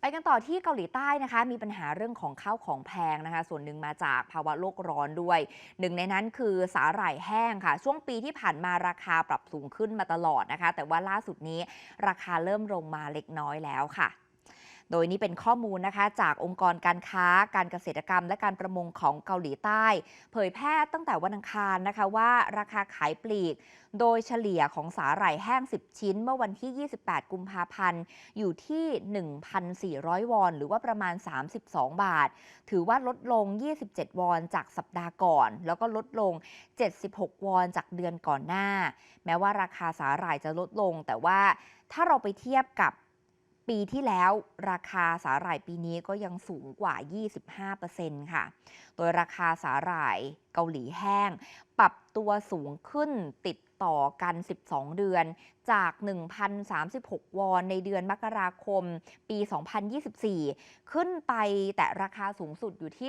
ไปกันต่อที่เกาหลีใต้นะคะ มีปัญหาเรื่องของข้าวของแพงนะคะ ส่วนหนึ่งมาจากภาวะโลกร้อนด้วย หนึ่งในนั้นคือสาหร่ายแห้งค่ะ ช่วงปีที่ผ่านมาราคาปรับสูงขึ้นมาตลอดนะคะ แต่ว่าล่าสุดนี้ราคาเริ่มลงมาเล็กน้อยแล้วค่ะ โดยนี้เป็นข้อมูลนะคะ จากองค์กรการค้า การเกษตรกรรม และการประมงของเกาหลีใต้ เผยแพร่ตั้งแต่วันอังคารนะคะว่าราคาขายปลีก โดยเฉลี่ยของสาหร่ายแห้ง 10 ชิ้น เมื่อวันที่ 28 กุมภาพันธ์ อยู่ที่ 1,400 วอน หรือว่าประมาณ 32 บาท ถือว่าลดลง 27 วอนจากสัปดาห์ก่อน แล้วก็ลดลง 76 วอนจากเดือนก่อนหน้า แม้ว่าราคาสาหร่ายจะลดลง แต่ว่าถ้าเราไปเทียบกับ ปีที่แล้วราคาสาหร่ายปีนี้ก็ยังสูงกว่า 25%ค่ะ โดยราคาสาหร่ายเกาหลีแห้งปรับตัวสูงขึ้นติดต่อกัน 12 เดือน จาก 1,036 วอนในเดือนมกราคม ปี 2024 ขึ้นไปแต่ราคาสูงสุดอยู่ที่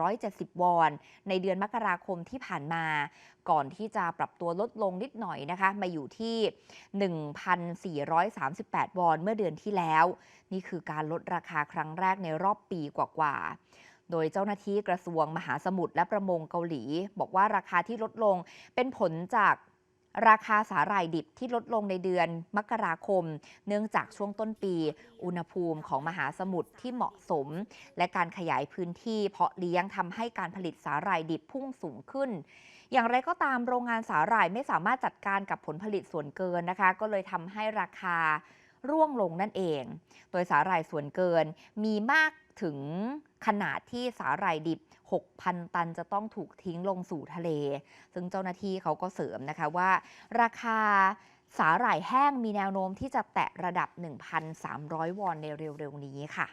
1,470 วอน ในเดือนมกราคมที่ผ่านมา ก่อนที่จะปรับตัวลดลงนิดหน่อยนะคะ มาอยู่ที่ 1,438 วอนเมื่อเดือนที่แล้ว นี่คือการลดราคาครั้งแรกในรอบปีกว่าๆ โดยเจ้าหน้าที่กระทรวงมหาสมุทรและประมงเกาหลี บอกว่าราคาที่ลดลงเป็นผลจากราคาสาหร่ายดิบที่ลดลงในเดือนมกราคม เนื่องจากช่วงต้นปี อุณหภูมิของมหาสมุทรที่เหมาะสม และการขยายพื้นที่เพาะเลี้ยงทำให้การผลิตสาหร่ายดิบพุ่งสูงขึ้น อย่างไรก็ตามโรงงานสาหร่ายไม่สามารถจัดการกับผลผลิตส่วนเกินนะคะ ก็เลยทำให้ราคาร่วงลงนั่นเอง โดยสาหร่ายส่วนเกินมีมาก ถึงขนาดที่สาหร่ายดิบ 6,000 ตันจะต้องถูกทิ้งลงสู่ทะเล ซึ่งเจ้าหน้าที่เขาก็เสริมนะคะว่า ราคาสาหร่ายแห้งมีแนวโน้มที่จะแตะระดับ 1,300 วอนในเร็วๆนี้ค่ะ